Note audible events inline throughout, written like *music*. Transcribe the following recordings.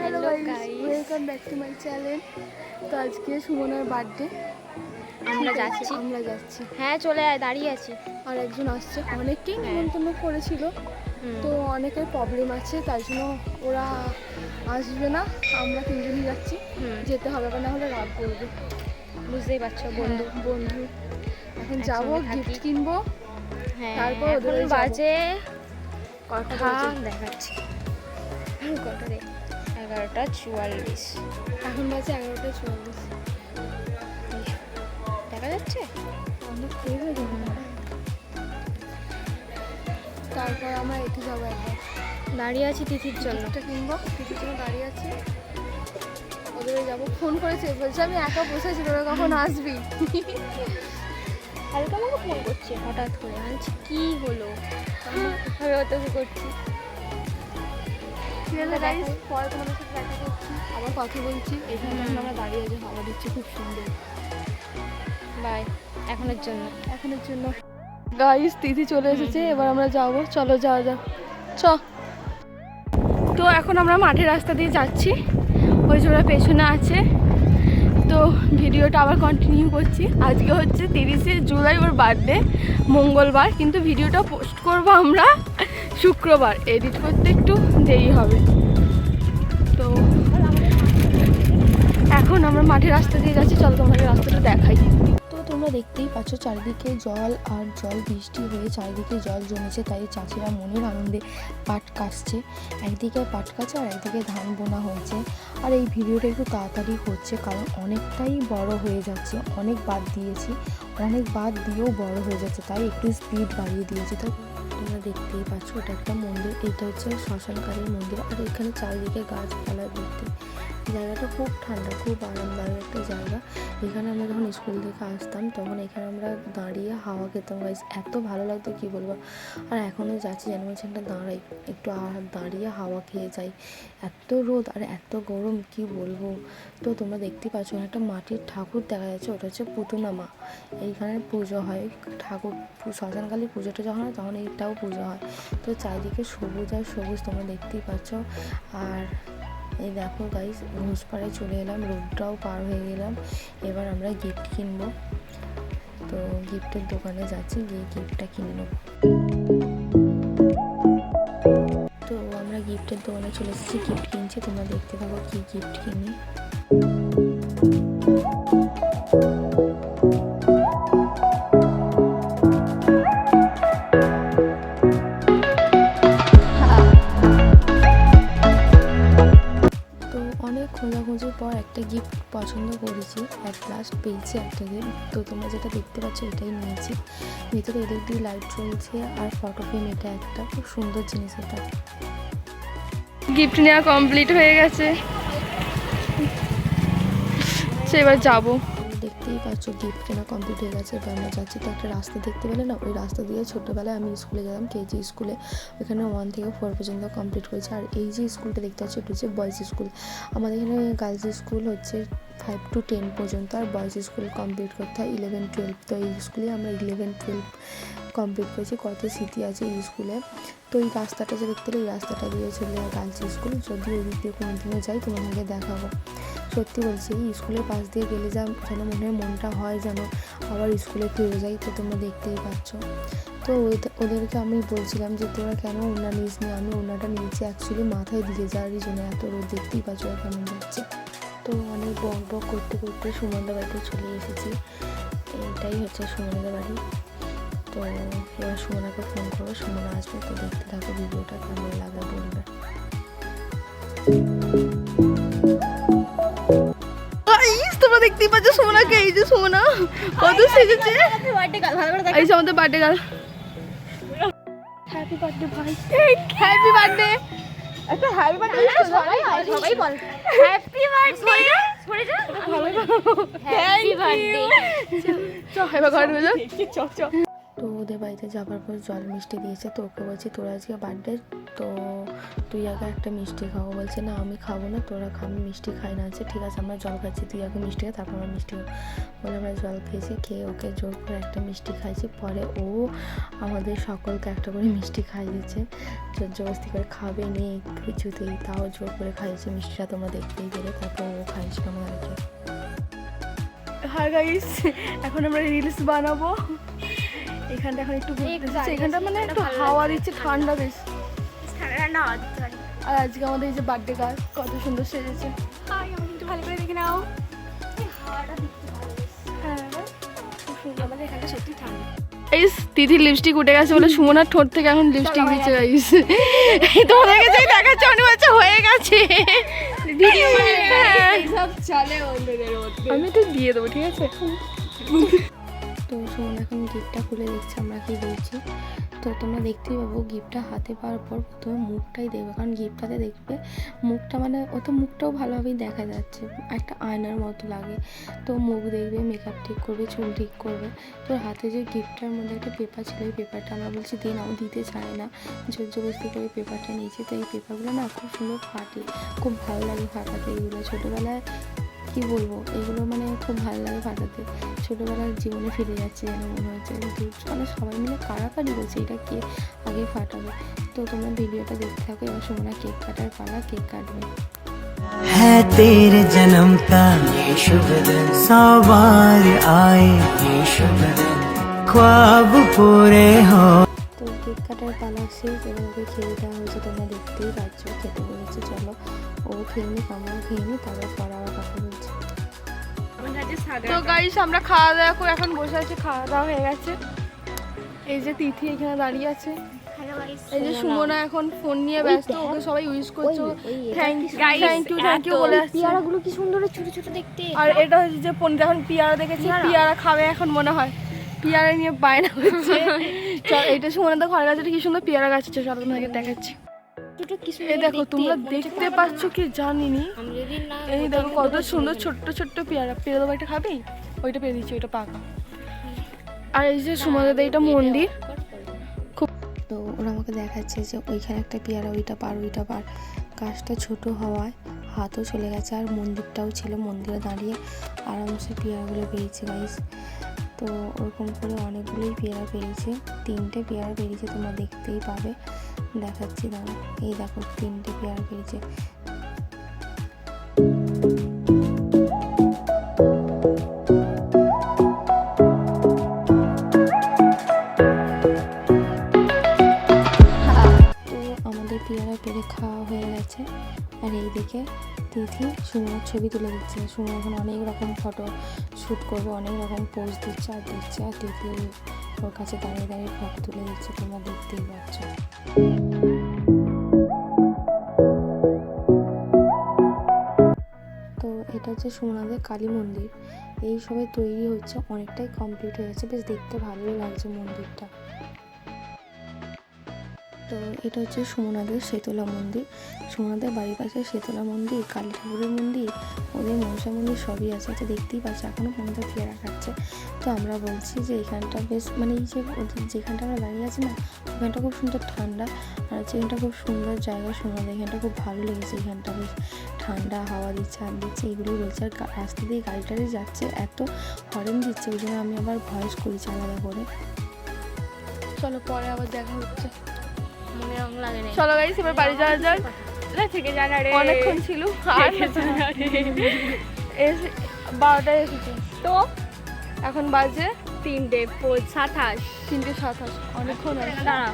Hello. Welcome back to my channel তো আজকে সুমনের বার্থডে আমরা যাচ্ছি। আমরা যাচ্ছি। হ্যাঁ চলে আয় দাঁড়িয়ে আছি। আর একজন আসছে। অনেকেই নিমন্ত্রণ করেছিল। তো অনেকের প্রবলেম আছে তাই জন্য ওরা আসবে না। আমরা তিনজনই যাচ্ছি। যেতে হবে না হলে রাগ করবে। বুঝতেই পারছ বন্ধু বন্ধু। বন্ধু। এখন যাব। গিফট কিনবো। হ্যাঁ তারপর। বাজে বাজে? দেখাচ্ছি। কটা রে? এগারোটা চুয়াল্লিশ। এখন বাজে এগারোটা চুয়াল্লিশ। দেখা যাচ্ছে? তারপর আমরা এতে যাব একবার। দাঁড়িয়ে আছি তিথির জন্য। একটা কিনবো কিছু জন্য দাঁড়িয়ে আছে। ওদের যাব। ফোন করেছে বলছে আমি একা বসেছি তোরা কখন আসবি? হালকা আমাকে ফোন করছে হঠাৎ করে। আনছি কি হলো? আমি অত করছি। ঠিক গাইস পরে তোমাদের সাথে দেখা করছি। আবার কথা বলছি এখানে আমরা দাঁড়িয়ে আছি হাওয়া দিচ্ছে খুব সুন্দর। বাই এখনের জন্য। এখনের জন্য। গাইস তিথি চলে এসেছে এবার আমরা যাব। চলো যাওয়া যাক। চ। তো এখন আমরা মাঠের রাস্তা দিয়ে যাচ্ছি। ওই জোড়া পেছনে আছে। তো ভিডিওটা আবার কন্টিনিউ করছি। আজকে হচ্ছে তিরিশে জুলাই ওর বার্থডে মঙ্গলবার। কিন্তু ভিডিওটা পোস্ট করব আমরা শুক্রবার। এডিট করতে একটু দেরি হবে। আমরা মাঠের রাস্তা দিয়ে যাচ্ছি, চলো তোমাদের রাস্তাটা দেখাই। তো তোমরা দেখতেই পাচ্ছ চারিদিকে জল আর জল বৃষ্টি হয়ে চারিদিকে জল জমেছে, তাই চাষিরা মনের আনন্দে পাট কাটছে। একদিকে পাট কাছে আর একদিকে ধান বোনা হয়েছে। আর এই ভিডিওটা একটু তাড়াতাড়ি হচ্ছে, কারণ অনেকটাই বড় হয়ে যাচ্ছে। অনেক বাদ দিয়েছি, অনেক বাদ দিয়েও বড় হয়ে যাচ্ছে, তাই একটু স্পিড বাড়িয়ে দিয়েছি। তো তোমরা দেখতেই পাচ্ছ, এটা একটা মন্দির। এটা হচ্ছে শ্মশানকারীর মন্দির। আর এখানে চারিদিকে গাছপালা ভর্তি জায়গাটা খুব ঠান্ডা, খুব আরামদায়ক একটা জায়গা। এখানে আমরা যখন স্কুল থেকে আসতাম, তখন এখানে আমরা দাঁড়িয়ে হাওয়া খেতাম। গাইস এত ভালো লাগতো, কি বলব? আর এখনও যাচ্ছি, যেন বলছি একটা দাঁড়াই, একটু দাঁড়িয়ে হাওয়া খেয়ে যাই। এত রোদ আর এত গরম, কি বলব? তো তোমরা দেখতেই পাচ্ছ একটা মাটির ঠাকুর দেখা যাচ্ছে, ওটা হচ্ছে পুতুনা মা এইখানে পুজো হয়। ঠাকুর, শ্মশানকালী পুজোটা যখন হয়, তখন এইটাও পুজো হয়। তো চারিদিকে সবুজ আর সবুজ তোমরা দেখতেই পাচ্ছ। আর এই দেখো গাইস ঘুষপাড়ায় চলে এলাম রোডটাও পার হয়ে গেলাম। এবার আমরা গিফট কিনবো। তো গিফটের দোকানে যাচ্ছি, গিয়ে গিফটটা কিনে নেব। তো আমরা গিফটের দোকানে চলে এসেছি গিফট কিনছি। তোমরা দেখতে পাবো কি গিফট কিনি। পেয়েছি একটা গিফট তো তোমরা যেটা দেখতে পাচ্ছ এটাই নিয়েছি। ভিতরে এলইডি লাইট চলছে আর ফটো ফ্রেম এটা একটা। খুব সুন্দর জিনিস এটা। গিফট নেওয়া কমপ্লিট হয়ে গেছে। সে এবার যাব। দেখতেই গিফট কেনা কমপ্লিট হয়ে গেছে এবার আমরা যাচ্ছি, তো একটা রাস্তা দেখতে পেলে না, ওই রাস্তা দিয়ে ছোটোবেলায় আমি স্কুলে যেতাম কেজি স্কুলে। ওখানে ওয়ান থেকে ফোর পর্যন্ত কমপ্লিট করেছি আর এই যে স্কুলটা দেখতে পাচ্ছি, এটা হচ্ছে বয়েজ স্কুল আমাদের এখানে গার্লস স্কুল হচ্ছে ফাইভ টু টেন পর্যন্ত, আর বয়েজ স্কুল কমপ্লিট করতে হয় ইলেভেন টুয়েলভ তো এই স্কুলে আমরা ইলেভেন টুয়েলভ কমপ্লিট করেছি, কত স্মৃতি আছে এই স্কুলে তো এই রাস্তাটা যে দেখতে এই রাস্তাটা দিয়ে চলে গার্লস স্কুল যদি ওই দিক দিয়ে কোনো দিনও যাই, তোমাদেরকে দেখাবো। সত্যি বলছি, স্কুলের পাশ দিয়ে গেলে যা যেন মনে হয় মনটা হয় যেন। আবার স্কুলে ফিরে যাই তো তোমরা দেখতেই পাচ্ছ। তো ওদেরকে আমি বলছিলাম যে, তোরা কেন ওনা নিস নি? আমি ওনাটা নিয়েছি অ্যাকচুয়ালি মাথায় দিয়ে যাওয়ার জন্য এত রোদ, দেখতেই পাচ্ছ কেমন যাচ্ছে। তো অনেক বক বক করতে করতে সুমনদা বাড়িতে চলে এসেছি। এটাই হচ্ছে সুমনদা বাড়ি। তো এবার সুমনাকে ফোন করব, সুমনা আসবে, তো দেখতে থাকো, ভিডিওটা কেমন লাগে বলবে। দেখতেই পাচ্ছ সোনাকে এই যে সোনা কত সেজেছে? এই যে আমাদের বার্থডে গাল হ্যাপি বার্থডে ভাই হ্যাপি বার্থডে একটা হ্যাপি বার্থডে সবাই বল। হ্যাপি বার্থডে হ্যাপি বার্থডে চ এবার ঘরে চলে। তো ওদের বাড়িতে যাবার পর জল মিষ্টি দিয়েছে, তো ওকে বলছি, তোর আজকে বার্থডে তো তুই আগে একটা মিষ্টি খাব বলছে, না, আমি খাব না, তোরা খা, আমি মিষ্টি খাই না। আছে ঠিক আছে, আমরা জল খাচ্ছি, তুই আগে মিষ্টি খা, তারপর আমরা মিষ্টি বলে আমরা জল খেয়েছি, খেয়ে ওকে জোর করে একটা মিষ্টি খাইছি পরে ও আমাদের সকলকে একটা করে মিষ্টি খাইয়েছে জোর জবরদস্তি করে খাবে নেই কিছুতেই, তাও জোর করে খাইয়েছে, মিষ্টিটা তোমরা দেখতেই পেলে, তারপর ও খাইয়েছিল আমাদেরকে হাই গাইস এখন আমরা রিলস বানাবো। এখানটা এখন একটু ঘুরতে এখানটা মানে একটু হাওয়া দিচ্ছে ঠান্ডা বেশ। ঠান্ডা। আর আজকে আমাদের এই যে বার্থডে গাছ কত সুন্দর সেজেছে। হাই আমি একটু ভালো করে দেখে নাও। বেশ। হ্যাঁ তিথির লিপস্টিক উঠে গেছে বলে সুমনার ঠোঁট থেকে এখন লিপস্টিক দিচ্ছে গাইস দেখাচ্ছে হয়ে গেছে। হ্যাঁ। আমি তো দিয়ে দেবো ঠিক আছে? তো সুমন এখন গিফটটা খুলে দেখছে, আমরা কি বলছি। তো তোমরা দেখতেই পাবো, গিফটটা হাতে পাওয়ার পর প্রথমে মুখটাই দেখবে, কারণ গিফটটাতে দেখবে মুখটা মানে ও তো মুখটাও ভালোভাবেই দেখা যাচ্ছে, একটা আয়নার মতো লাগে। তো মুখ দেখবে মেকআপ ঠিক করবে, চুল ঠিক করবে। তো হাতে যে গিফটটার মধ্যে একটা পেপার ছিল, এই পেপারটা আমরা বলছি দিন ও দিতে চায় না। জোর জবরদস্তি করে পেপারটা নিয়েছি। তো এই পেপারগুলো না খুব সুন্দর ফাটে, খুব ভালো লাগে ফাটাতে। এইগুলো ছোটোবেলায় কি বলবো এগুলো মানে খুব ভালো লাগে ফাটাতে ছোটোবেলার জীবনে ফিরে যাচ্ছে যেন মনে হচ্ছে কিন্তু মানে সবাই মিলে কাড়াকাড়ি করছে এটা কে আগে ফাটাবে তো তোমরা ভিডিওটা দেখতে থাকো এবার সময় কেক কাটার পালা কেক কাটবে है तेरे जन्म का ये शुभ दिन सौ बार आए ये शुभ दिन ख्वाब पूरे हो তো কেক কাটার পালা শেষ এবার ওকে খেয়ে দেওয়া হয়েছে তোমরা দেখতেই পাচ্ছ খেতে বলেছে চলো ও খেয়ে নি আমরাও খেয়ে নি তারপর পরে আবার কথা বলছি তো গাইস আমরা খাওয়া দাওয়া করে এখন বসে আছি খাওয়া দাওয়া হয়ে গেছে। এই যে তিথি এখানে দাঁড়িয়ে আছে। এই যে সুমনা এখন ফোন নিয়ে ব্যস্ত ওকে সবাই উইশ করছে। Thank you thank you thank you বলে আসছে। পেয়ারাগুলো কি সুন্দর ছোট ছোট দেখতে। আর এটা হচ্ছে যে পনির এখন পিয়ারা দেখেছি পিয়ারা? খাবে এখন মনে হয়। পিয়ারা নিয়ে বায়না হচ্ছে। *laughs* চল এইটা সুমনা তো ঘরের কাছে কি সুন্দর পিয়ারা গাছ আছে চলো তোমাদেরকে দেখাচ্ছি। ছোট কি সুন্দর এই দেখো তোমরা দেখতে খাব পাচ্ছ কি জানিনি? এই দেখো কত সুন্দর ছোট্ট ছোট্ট পেয়ারা। পেয়ারা দেবো একটা খাবি? ওইটা পেয়ে দিচ্ছি ওইটা পাকা। আর এই যে সুমনাদের এইটা মন্দির। খুব তো ওরা আমাকে দেখাচ্ছে যে ওইখানে একটা পেয়ারা ওইটা পার ওইটা পার। গাছটা ছোট হওয়ায় হাতও চলে গেছে আর মন্দিরটাও ছিল মন্দিরে দাঁড়িয়ে। আরামসে পেয়ারাগুলো পেয়েছে গাইস তো ওরকম করে অনেকগুলোই পেয়ারা পেয়েছে তিনটে পেয়ারা পেরেছে তোমরা দেখতেই পাবে। দেখাচ্ছি দাঁড়া এই দেখো, তিনটে পেয়ারা পেরেছে পেরে খাওয়া হয়ে গেছে। আর এইদিকে তিথি সুমনার ছবি তুলে দিচ্ছে। সুমন এখন অনেক রকম ফটো শ্যুট করবে, অনেক রকম পোজ দিচ্ছে আর দিচ্ছে আর তিথি ওর কাছে দাঁড়িয়ে দাঁড়িয়ে ফটো তুলে দিচ্ছে। তোমরা দেখতেই পাচ্ছ। তো এটা হচ্ছে সোনাদের কালী মন্দির। এই সবে তৈরি হচ্ছে, অনেকটাই কমপ্লিট হয়ে গেছে। বেশ দেখতে ভালোই লাগছে মন্দিরটা। তো এটা হচ্ছে সুমনাদের শেতলা মন্দির। সুমনাদের বাড়ির পাশে শেতলা মন্দির, কালী ঠাকুরের মন্দির, ওদের মনসা মন্দির সবই আছে তো দেখতেই পাচ্ছি এখনও পর্যন্ত পেয়ারা খাচ্ছে তো আমরা বলছি যে এখানটা বেশ মানে এই যে ওদের যেখানটা আমরা দাঁড়িয়ে আছি না, ওখানটা খুব সুন্দর ঠান্ডা, আর হচ্ছে এখানটা খুব সুন্দর জায়গা সুমনাদের, এখানটা খুব ভালো লেগেছে, এখানটা বেশ ঠান্ডা, হাওয়া দিচ্ছে আর দিচ্ছে, এগুলোই বলছে, আর রাস্তা দিয়ে গাড়ি টাড়ি যাচ্ছে, এত হরেন দিচ্ছে ওই জন্য আমি আবার ভয়েস করেছি আলাদা করে। চলো পরে আবার দেখা হচ্ছে। চলো গাইস এবার বাড়ি যাওয়া যাক। না থেকে জানা রে অনেকক্ষণ ছিল আর এসে বারোটায় এসেছে। তো এখন বাজে তিনটে সাতাশ। তিনটে সাতাশ। অনেকক্ষণ দাঁড়া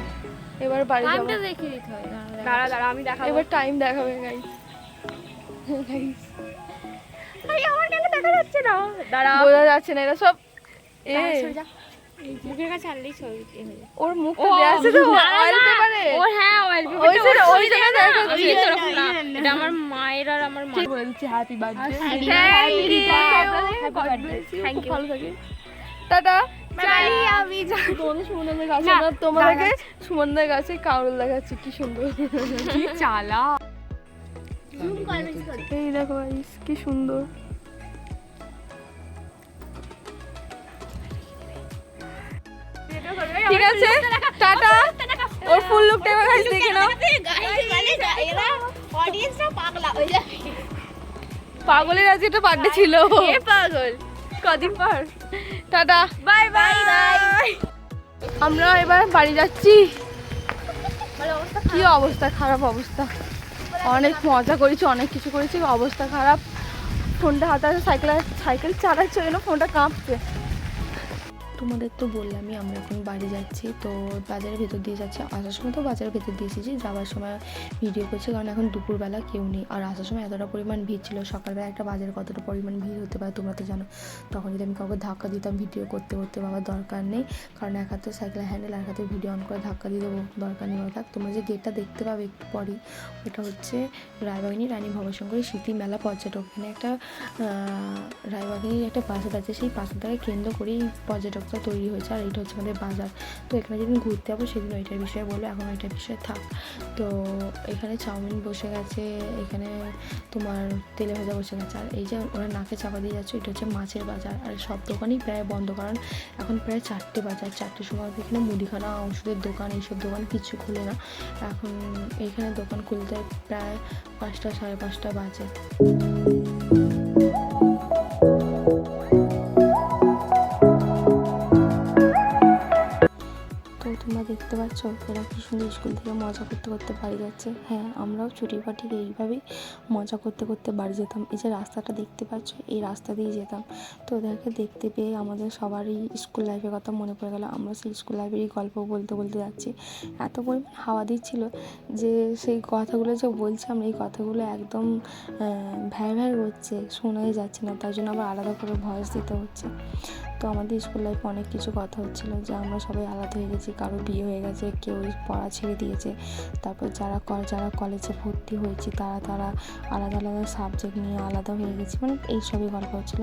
এবার বাড়ি যাব। দেখে দিতে হবে দাঁড়া দাঁড়া আমি দেখাবো। এবার টাইম দেখাবে গাইস গাইস আমার কেন দেখা যাচ্ছে না? দাঁড়া। বোঝা যাচ্ছে না এটা সব এ। মুখের কাছে আনলেই ছবি। ওর মুখ দেয়া আছে তো না, না, অয়েল পেপারে ও হ্যাঁ ওয়েল ওই যে ওই জায়গায় দেখা আমি যাচ্ছে কিন্তু না। এটা আমার মায়ের আর আমার মা। বলে দিচ্ছি happy birthday Thank you. Thank you ভালো থাকে টাটা চালি আমি তোমাদের সুমনদের গাছে তোমাদেরকে সুমনদের গাছে লাগাচ্ছে কি সুন্দর। কি চালা। এই দেখো কি সুন্দর। টাটা। ওর ফুল লুকটা এবার গাইস দেখে নাও। যে পাগলের আজকে একটা বার্থডে ছিল। পাগল? কদিন পর। টাটা। Bye bye. আমরা এবার বাড়ি যাচ্ছি। কি অবস্থা? খারাপ অবস্থা। অনেক মজা করেছি অনেক কিছু করেছি অবস্থা খারাপ। ফোনটা হাতে হাতে সাইকেল সাইকেল চালাচ্ছে ফোনটা কাঁপছে। তোমাদের তো বললামই আমরা এখন বাড়ি যাচ্ছি তো বাজারের ভেতর দিয়ে যাচ্ছি। আসার সময় তো বাজারের ভেতর দিয়ে এসেছি যাওয়ার সময় ভিডিও করছি কারণ এখন দুপুরবেলা কেউ নেই। আর আসার সময় এতটা পরিমাণ ভিড় ছিল সকালবেলা একটা বাজারে কতটা পরিমাণ ভিড় হতে পারে তোমরা তো জানো। তখন যদি আমি কাউকে ধাক্কা দিতাম ভিডিও করতে করতে বাবার দরকার নেই কারণ এক হাতে সাইকেলের হ্যান্ডেল এক হাতে ভিডিও অন করে ধাক্কা দিয়ে দেবো দরকার নেই থাক তোমরা যে গেটটা দেখতে পাবে একটু পরেই ওটা হচ্ছে রায়বাহিনী রানী ভবশঙ্করী স্মৃতি মেলা পর্যটক। এখানে একটা আহ, রায়বাহিনীর একটা প্রাসাদ আছে সেই প্রাসাদটাকে কেন্দ্র করেই পর্যটকটা তৈরি হয়েছে আর এটা হচ্ছে আমাদের বাজার। তো এখানে যেদিন ঘুরতে যাব সেদিন ওইটার বিষয়ে বলব এখন ওইটার বিষয়ে থাক। তো এখানে চাউমিন বসে গেছে, এখানে তোমার তেলে ভাজা বসে গেছে। আর এই যে ওরা নাকে চাপা দিয়ে যাচ্ছে, এটা হচ্ছে মাছের বাজার। আর সব দোকানই প্রায় বন্ধ, কারণ এখন প্রায় চারটে বাজার, চারটের সময় এখানে মুদিখানা, ওষুধের দোকান, এইসব দোকান কিছু খুলে না। এখন এখানে দোকান খুলতে প্রায় পাঁচটা, সাড়ে পাঁচটা বাজে। দেখতে পাচ্ছ? এরা কি সুন্দর স্কুল থেকে মজা করতে করতে বাড়ি যাচ্ছে। হ্যাঁ আমরাও ছুটির পর এইভাবেই মজা করতে করতে বাড়ি যেতাম। এই যে রাস্তাটা দেখতে পাচ্ছ, এই রাস্তা দিয়ে যেতাম। তো ওদেরকে দেখতে পেয়ে আমাদের সবারই স্কুল লাইফের কথা মনে পড়ে গেল। আমরা সেই স্কুল লাইফেরই গল্প বলতে বলতে যাচ্ছি। এত পরিমাণ হাওয়া দিচ্ছিল যে সেই কথাগুলো যে বলছি আমরা, এই কথাগুলো একদম ভ্যাঁ ভ্যাঁ করছে, শোনাই যাচ্ছে না। তার জন্য আবার আলাদা করে ভয়েস দিতে হচ্ছে। তো আমাদের স্কুল লাইফে অনেক কিছু কথা হচ্ছিল যে আমরা সবাই আলাদা হয়ে গেছি কারও বিয়ে হয়ে গেছে কেউ পড়া ছেড়ে দিয়েছে। তারপর যারা যারা কলেজে ভর্তি হয়েছে তারা তারা আলাদা আলাদা সাবজেক্ট নিয়ে আলাদা হয়ে গেছে মানে এইসবই গল্প হচ্ছিল।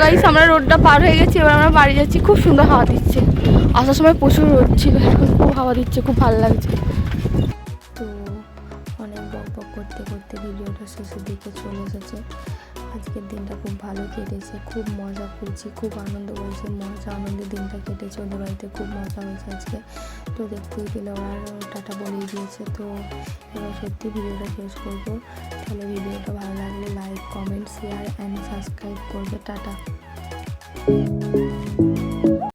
গাইস আমরা রোডটা পার হয়ে গেছি এবার আমরা বাড়ি যাচ্ছি খুব সুন্দর হাওয়া দিচ্ছে। আসার সময় প্রচুর রোদ ছিল এখন খুব হাওয়া দিচ্ছে খুব ভালো লাগছে। তো অনেক বক বক করতে করতে ভিডিওটা শেষের দিকে চলে এসেছে। আজকের দিনটা খুব ভালো কেটেছে, খুব মজা করেছি, খুব আনন্দ করেছি, মজা আনন্দের দিনটা কেটেছে, ওদের বাড়িতে খুব মজা হয়েছে আজকে। তো দেখতেই পেলে ওরা, টাটা বলেই দিয়েছে। তো এবার সত্যি ভিডিওটা শেষ করব। তাহলে ভিডিওটা ভালো লাগলে like comment share and subscribe করবে, টাটা।